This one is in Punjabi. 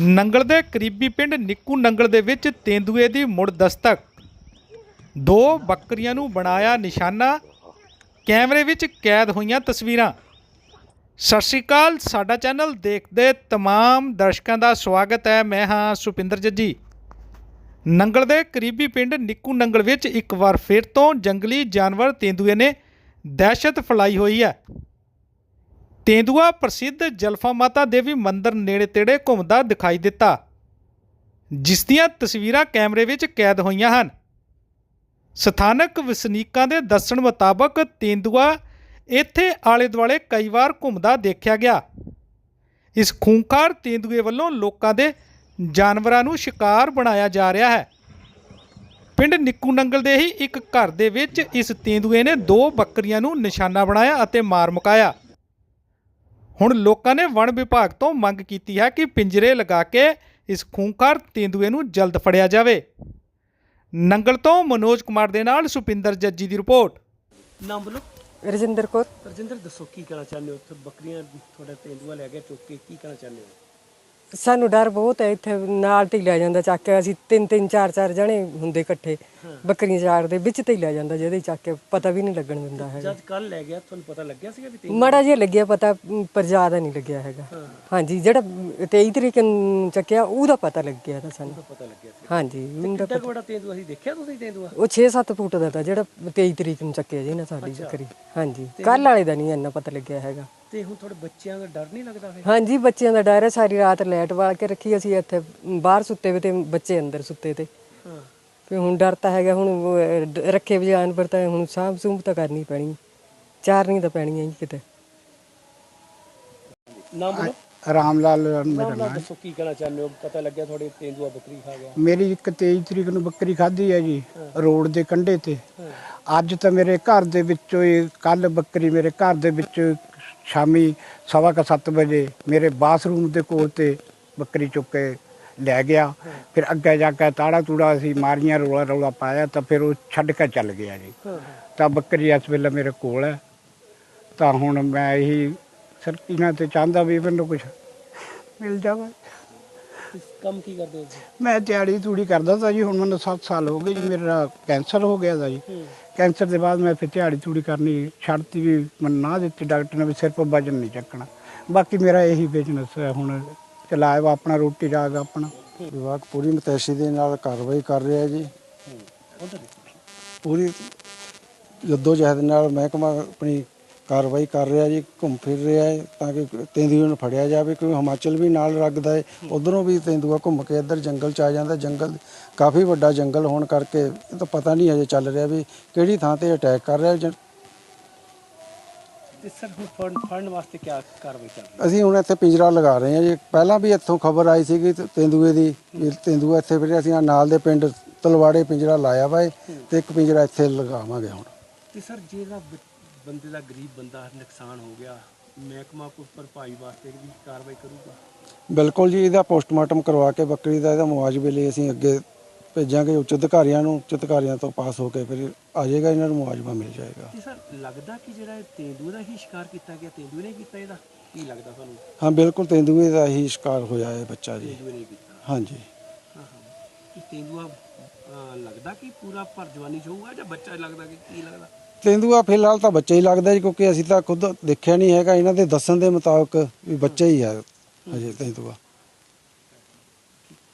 ਨੰਗਲ ਦੇ ਕਰੀਬੀ ਪਿੰਡ ਨਿੱਕੂ ਨੰਗਲ ਦੇ ਵਿੱਚ ਤੇਂਦੂਏ ਦੀ ਮੁੜ ਦਸਤਕ। ਦੋ ਬੱਕਰੀਆਂ ਨੂੰ ਬਣਾਇਆ ਨਿਸ਼ਾਨਾ। ਕੈਮਰੇ ਵਿੱਚ ਕੈਦ ਹੋਈਆਂ ਤਸਵੀਰਾਂ। ਸਤਿ ਸ਼੍ਰੀ ਅਕਾਲ, ਸਾਡਾ ਚੈਨਲ ਦੇਖਦੇ ਤਮਾਮ ਦਰਸ਼ਕਾਂ ਦਾ ਸਵਾਗਤ ਹੈ। ਮੈਂ ਹਾਂ ਸੁਪਿੰਦਰ ਜੱਜੀ। ਨੰਗਲ ਦੇ ਕਰੀਬੀ ਪਿੰਡ ਨਿੱਕੂ ਨੰਗਲ ਵਿੱਚ ਇੱਕ ਵਾਰ ਫਿਰ ਤੋਂ ਜੰਗਲੀ ਜਾਨਵਰ ਤੇਂਦੂਏ ਨੇ ਦਹਿਸ਼ਤ ਫੈਲਾਈ ਹੋਈ ਹੈ। ਤੇਂਦੂਆ ਪ੍ਰਸਿੱਧ ਜਲਫਾ ਮਾਤਾ ਦੇਵੀ ਮੰਦਿਰ ਨੇੜੇ ਤੇੜੇ ਘੁੰਮਦਾ ਦਿਖਾਈ ਦਿੱਤਾ, ਜਿਸ ਦੀਆਂ ਤਸਵੀਰਾਂ ਕੈਮਰੇ ਵਿੱਚ ਕੈਦ ਹੋਈਆਂ ਹਨ। ਸਥਾਨਕ ਵਸਨੀਕਾਂ ਦੇ ਦੱਸਣ ਮੁਤਾਬਕ ਤੇਂਦੂਆ ਇੱਥੇ ਆਲੇ ਦੁਆਲੇ ਕਈ ਵਾਰ ਘੁੰਮਦਾ ਦੇਖਿਆ ਗਿਆ। ਇਸ ਖੂੰਖਾਰ ਤੇਂਦੂਏ ਵੱਲੋਂ ਲੋਕਾਂ ਦੇ ਜਾਨਵਰਾਂ ਨੂੰ ਸ਼ਿਕਾਰ ਬਣਾਇਆ ਜਾ ਰਿਹਾ ਹੈ। ਪਿੰਡ ਨਿੱਕੂ ਨੰਗਲ ਦੇ ਹੀ ਇੱਕ ਘਰ ਦੇ ਵਿੱਚ ਇਸ ਤੇਂਦੂਏ ਨੇ ਦੋ ਬੱਕਰੀਆਂ ਨੂੰ ਨਿਸ਼ਾਨਾ ਬਣਾਇਆ ਅਤੇ ਮਾਰ ਮੁਕਾਇਆ। ਹੁਣ ਲੋਕਾਂ ਨੇ ਵਣ ਵਿਭਾਗ ਤੋਂ ਮੰਗ ਕੀਤੀ ਹੈ ਕਿ ਪਿੰਜਰੇ ਲਗਾ ਕੇ ਇਸ ਖੂੰਖਾਰ ਤੇਂਦੂਏ ਨੂੰ ਜਲਦ ਫੜਿਆ ਜਾਵੇ। ਨੰਗਲ ਤੋਂ ਮਨੋਜ ਕੁਮਾਰ ਦੇ ਨਾਲ ਸੁਪਿੰਦਰ ਜੱਜੀ ਦੀ ਰਿਪੋਰਟ। ਨਾਮ ਬੋਲੋ। ਰਜਿੰਦਰ ਕੌਰ। ਰਜਿੰਦਰ ਦੱਸੋ ਕੀ ਕਹਿਣਾ ਚਾਹੁੰਦੇ ਹੋ? ਉੱਥੇ ਬੱਕਰੀਆਂ ਤੁਹਾਡਾ ਤੇਂਦੂਆ ਲੈ ਗਿਆ ਚੁੱਕ ਕੇ ਕੀ ਕਹਿਣਾ ਚਾਹੁੰਦੇ ਹੋ? ਸਾਨੂੰ ਡਰ ਬਹੁਤ ਹੈ ਇੱਥੇ ਨਾਲ ਤੇ ਹੀ ਲੈ ਜਾਂਦਾ ਚੱਕ ਕੇ। ਅਸੀਂ ਤਿੰਨ ਤਿੰਨ ਚਾਰ ਚਾਰ ਜਣੇ ਹੁੰਦੇ ਇਕੱਠੇ ਬੱਕਰੀਆਂ ਚਾਰਦੇ ਵਿੱਚ ਤੇ ਹੀ ਲੈ ਜਾਂਦਾ ਜਿਹਦੇ ਚੱਕ ਕੇ ਪਤਾ ਵੀ ਨਹੀਂ ਲੱਗਣ ਦਿੰਦਾ ਹੈਗਾ। ਜਦ ਕੱਲ ਲੈ ਗਿਆ ਤੁਹਾਨੂੰ ਪਤਾ ਲੱਗਿਆ ਸੀਗਾ ਵੀ ਮਾੜਾ ਜਿਹਾ ਲੱਗਿਆ ਪਤਾ ਪਰ ਜ਼ਿਆਦਾ ਨਹੀਂ ਲੱਗਿਆ ਹੈਗਾ। ਹਾਂਜੀ ਜਿਹੜਾ 23 ਤਰੀਕ ਨੂੰ ਚੱਕਿਆ ਉਹਦਾ ਪਤਾ ਲੱਗਿਆ ਤਾਂ ਸਾਨੂੰ। ਪਤਾ ਲੱਗਿਆ ਸੀ ਹਾਂਜੀ ਕਿੱਡਾ ਕੁ ਵੱਡਾ ਤੇਂਦੂਆ ਸੀ? ਦੇਖਿਆ ਤੁਸੀਂ ਤੇਂਦੂਆ? ਉਹ 6-7 ਫੁੱਟ ਦਾ ਤਾਂ ਜਿਹੜਾ 23 ਤਰੀਕ ਨੂੰ ਚੱਕਿਆ ਜੀ ਨਾ ਸਾਡੀ ਬੱਕਰੀ। ਹਾਂਜੀ ਕੱਲ ਵਾਲੇ ਦਾ ਨਹੀਂ ਇੰਨਾ ਪਤਾ ਲੱਗਿਆ ਹੈਗਾ। ਤੇ ਹੁਣ ਤੁਹਾਡੇ ਬੱਚਿਆਂ ਦਾ ਡਰ ਨਹੀਂ ਲੱਗਦਾ ਫਿਰ? ਹਾਂਜੀ ਬੱਚਿਆਂ ਦਾ ਡਰ ਹੈ ਸਾਰੀ ਰਾਤ ਲਾਈਟ ਵਾਲ ਕੇ ਰੱਖੀ ਅਸੀਂ ਇੱਥੇ ਬਾਹਰ ਸੁੱਤੇ ਵੇ ਤੇ ਬੱਚੇ ਅੰਦਰ ਸੁੱਤੇ ਤੇ। ਹਾਂ। ਵੀ ਹੁਣ ਡਰ ਤਾਂ ਹੈਗਾ ਹੁਣ ਉਹ, ਅਹ, ਡ- ਰੱਖੇ ਵੀ ਜਾਨਵਰ ਤਾਂ ਹੁਣ ਸਾਂਭ ਸੂੰਭ ਤਾਂ ਕਰਨੀ ਪੈਣੀ ਚਾਰਨੀ ਤਾਂ ਪੈਣੀ ਹੈ ਜੀ ਕਿਤੇ। ਨਾਮ ਬੋਲੋ। ਰਾਮ ਲਾਲ ਮੇਰਾ ਨਾਮ ਨਾਮ। ਦੱਸੋ ਕੀ ਕਹਿਣਾ ਚਾਹੁੰਦੇ ਹੋ? ਪਤਾ ਲੱਗਿਆ ਤੁਹਾਡੇ ਤੇਂਦੂਆ ਬੱਕਰੀ ਖਾ ਗਿਆ। ਮੇਰੀ ਇੱਕ 23 ਤਰੀਕ ਨੂੰ ਬੱਕਰੀ ਖਾਧੀ ਹੈ ਜੀ ਰੋਡ ਦੇ ਕੰਢੇ ਤੇ। ਅੱਜ ਤਾਂ ਮੇਰੇ ਘਰ ਦੇ ਵਿੱਚੋਂ ਹੀ ਕੱਲ ਬੱਕਰੀ ਮੇਰੇ ਘਰ ਦੇ ਵਿੱਚ ਸ਼ਾਮੀ ਸਵਾ ਕੁ ਸੱਤ ਵਜੇ ਮੇਰੇ ਬਾਥਰੂਮ ਦੇ ਕੋਲ ਤੇ ਬੱਕਰੀ ਚੁੱਕ ਕੇ ਲੈ ਗਿਆ। ਫਿਰ ਅੱਗੇ ਜਾ ਕੇ ਤਾੜਾ ਤੂੜਾ ਅਸੀਂ ਮਾਰੀਆਂ ਰੋਲਾ ਰੋਲਾ ਪਾਇਆ ਤਾਂ ਫਿਰ ਉਹ ਛੱਡ ਕੇ ਚੱਲ ਗਿਆ ਜੀ। ਤਾਂ ਬੱਕਰੀ ਇਸ ਵੇਲੇ ਮੇਰੇ ਕੋਲ ਹੈ। ਤਾਂ ਹੁਣ ਮੈਂ ਇਹੀ ਸਰਕੀਆਂ ਤੇ ਚਾਹੁੰਦਾ ਵੀ ਮੈਨੂੰ ਕੁਝ ਮਿਲ ਜਾਵੇ। ਕੰਮ ਕੀ ਕਰਦੇ ਹੋ ਤੁਸੀਂ? ਮੈਂ ਦਿਹਾੜੀ ਤੂੜੀ ਕਰਦਾ ਤਾਂ ਜੀ ਹੁਣ ਮੈਨੂੰ 7 ਸਾਲ ਹੋ ਗਏ ਜੀ ਮੇਰਾ ਕੈਂਸਰ ਹੋ ਗਿਆ ਦਾ ਜੀ। ਕੈਂਸਰ ਦੇ ਬਾਅਦ ਮੈਂ ਫਿਰ ਦਿਹਾੜੀ ਤੂੜੀ ਕਰਨੀ ਛੱਡਤੀ ਵੀ ਮੈਨੂੰ ਨਾ ਦਿੱਤੀ ਡਾਕਟਰ ਨੇ ਵੀ ਸਿਰਫ ਵਜਨ ਨਹੀਂ ਚੱਕਣਾ। ਬਾਕੀ ਮੇਰਾ ਇਹੀ ਬਿਜ਼ਨਸ ਹੈ ਹੁਣ ਚਲਾਇਆ ਆਪਣਾ ਰੋਟੀ ਰਾਗ ਆਪਣਾ। ਵਿਭਾਗ ਪੂਰੀ ਮਤੈਸ਼ੀ ਦੇ ਨਾਲ ਕਾਰਵਾਈ ਕਰ ਰਿਹਾ ਹੈ। ਜੀ ਪੂਰੀ ਜੱਦੋ ਜਹਿਦ ਨਾਲ ਮਹਿਕਮਾ ਆਪਣੀ ਕਾਰਵਾਈ ਕਰ ਰਿਹਾ ਜੀ ਘੁੰਮ ਫਿਰ ਰਿਹਾ ਹੈ ਤਾਂ ਕਿ ਤੇਂਦੂਏ ਨੂੰ ਫੜਿਆ ਜਾਵੇ ਕਿਉਂਕਿ ਹਿਮਾਚਲ ਵੀ ਨਾਲ ਲੱਗਦਾ ਹੈ। ਉਧਰੋਂ ਵੀ ਤੇਂਦੂਆ ਘੁੰਮ ਕੇ ਇੱਧਰ ਜੰਗਲ ਚ ਆ ਜਾਂਦਾ ਜੰਗਲ ਕਾਫੀ ਵੱਡਾ ਜੰਗਲ ਹੋਣ ਕਰਕੇ ਇਹ ਤਾਂ ਪਤਾ ਨਹੀਂ ਅਜੇ ਚੱਲ ਰਿਹਾ ਵੀ ਕਿਹੜੀ ਥਾਂ ਤੇ ਅਟੈਕ ਕਰ ਰਿਹਾ ਜਾਂ- ਤੇ ਸਰ ਹੁਣ ਫੜਨ ਫੜਨ ਵਾਸਤੇ ਕੀ ਕਾਰਵਾਈ ਚੱਲ ਰਹੀ ਅਸੀਂ ਹੁਣ ਇੱਥੇ ਪਿੰਜਰਾ ਲਗਾ ਰਹੇ ਹਾਂ ਜੀ। ਪਹਿਲਾਂ ਵੀ ਇੱਥੋਂ ਖਬਰ ਆਈ ਸੀਗੀ ਤੇ- ਤੇਂਦੂਏ ਦੀ ਵੀ ਤੇਂਦੂਆ ਇੱਥੇ ਫਿਰ ਅਸੀਂ ਆਹ ਨਾਲ ਦੇ ਪਿੰਡ ਤਲਵਾੜੇ ਪਿੰਜਰਾ ਲਾਇਆ ਵਾ ਏ ਤੇ ਇੱਕ ਪਿੰਜਰਾ ਇੱਥੇ ਲਗਾਵਾਂਗੇ ਹੁਣ। ਤੇ ਸਰ ਜਿਹੜਾ ਬੰਦੇ ਦਾ ਗਰੀਬ ਬੰਦਾ ਨੁਕਸਾਨ ਹੋ ਗਿਆ ਮਹਿਕਮਾ ਕੋਈ ਭਰਪਾਈ ਵਾਸਤੇ ਵੀ ਕਾਰਵਾਈ ਕਰੂਗਾ। ਬਿਲਕੁਲ ਜੀ ਇਹਦਾ ਪੋਸਟਮਾਰਟਮ ਕਰਵਾ ਕੇ ਬੱਕਰੀ ਦਾ ਇਹਦਾ ਮੁਆਵਜ਼ੇ ਲਈ ਅਸੀਂ ਅੱਗੇ ਭੇਜਾਂਗੇ ਉੱਚ ਅਧਿਕਾਰੀਆਂ ਨੂੰ ਉੱਚ ਅਧਿਕਾਰੀਆਂ ਤੋਂ ਪਾਸ ਹੋ ਕੇ ਫਿਰ ਆ ਜਾਏਗਾ ਇਹਨਾਂ ਨੂੰ ਮੁਆਵਜ਼ਾ ਮਿਲ ਜਾਏਗਾ। ਤੇ ਸਰ ਲੱਗਦਾ ਕਿ ਜਿਹੜਾ ਇਹ ਤੇਂਦੂਏ ਦਾ ਹੀ ਸ਼ਿਕਾਰ ਕੀਤਾ ਗਿਆ ਤੇਂਦੂਏ ਨੇ ਕੀਤਾ ਇਹਦਾ? ਕੀ ਲੱਗਦਾ ਤੁਹਾਨੂੰ? ਹਾਂ ਬਿਲਕੁਲ ਤੇਂਦੂਏ ਦਾ ਹੀ ਸ਼ਿਕਾਰ ਹੋਇਆ ਹੈ ਬੱਚਾ ਜੀ। ਤੇਂਦੂਏ ਨੇ ਕੀਤਾ। ਹਾਂਜੀ। ਹਾਂ ਹਾਂ। ਇਹ ਤੇਂਦੂਆ ਅਹ, ਲੱਗਦਾ ਕਿ ਪੂਰਾ ਭਰ ਜਵਾਨੀ ਚ ਹੋਊਗਾ ਜਾਂ ਬੱਚਾ ਲੱਗਦਾ ਕਿ ਕੀ ਲੱਗਦਾ? ਤੇਂਦੂਆ ਫਿਲਹਾਲ ਤਾਂ ਬੱਚਾ ਹੀ ਲੱਗਦਾ ਜੀ, ਕਿਉਂਕਿ ਅਸੀਂ ਤਾਂ ਖੁਦ ਦੇਖਿਆ ਨਹੀਂ ਹੈਗਾ। ਇਹਨਾਂ ਦੇ ਦੱਸਣ ਦੇ ਮੁਤਾਬਕ ਵੀ ਬੱਚਾ ਹੀ ਹੈ ਅਜੇ ਤੇਂਦੂਆ